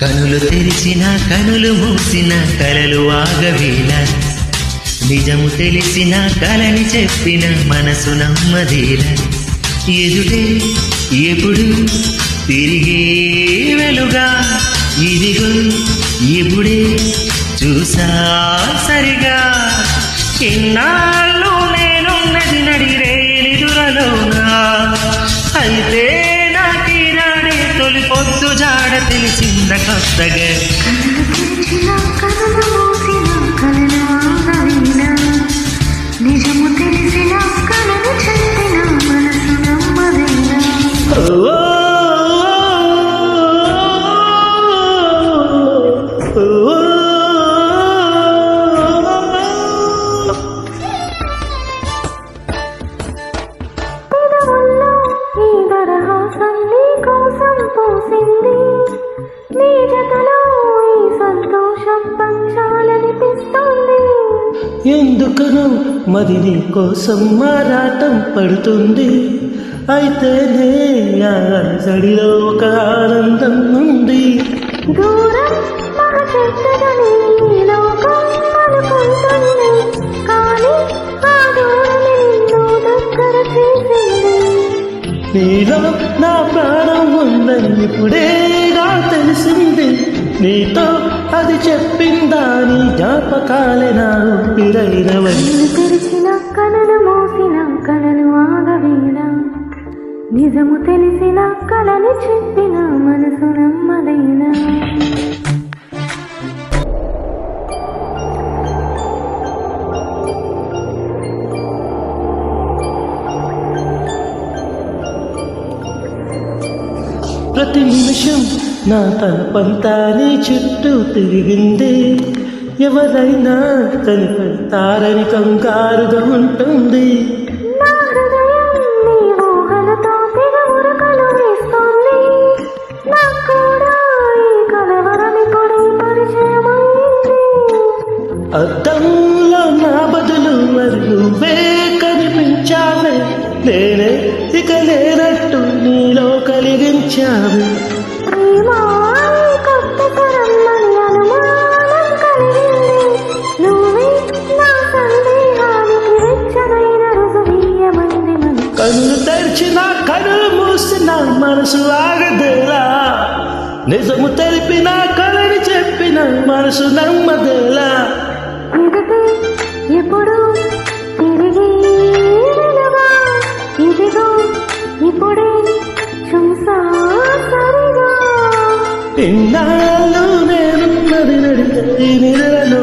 కనులు తెరిచిన కనులు మూసిన కలలు ఆగవేళ నిజము తెలిసిన కలని చెప్పిన మనసు నమ్మదేల. ఎదుటే ఎప్పుడు తిరిగే వెలుగా? ఇదిగో ఇప్పుడే చూసా సరిగా. ఇన్నాళ్ళు నేనున్నది నడిరేలిదురలోనా అయితే నాకీనాడే తొలి పొద్దు జా తెలిసింద కొత్తగా నిజము తెలిసిన కలను మనసు నమ్మదైనా ఎందుకను మరి నీ కోసం మారాటం పడుతుంది. అయితేనే అలజడిలో ఒక ఆనందం ఉంది. నీలో నా ప్రాణం ఉందని ఇప్పుడేగా తెలిసింది. నీతో అది చెప్పిందా నీ జ్ఞాపకాలే నా ఊపిరైనవని కళ్ళు తెరిచిన కలలు మోసిన కలలు ఆగవేళ నిజము తెలిసిన కలని చెప్పిన మనసు నమ్మదైనా ప్రతి నిమిషం నా తలపంతా నీ చుట్టూ తిరిగింది. ఎవరైనా కనిపెడతారని కంగారుగా ఉంటుంది. అద్దంలో నా బదులు మరి నువ్వే కనిపించావే. నేనే ఇక లేనట్టు నీలో కలిగించావు కన్ను తెరిచిన కనులు మూసిన మనసు ఆగదేలా. నిజము తెలిపిన కళని చెప్పిన మనసు నమ్మదేలా. సరిగా ఇన్నాళ్ళు నేను నది నడితే నిరలో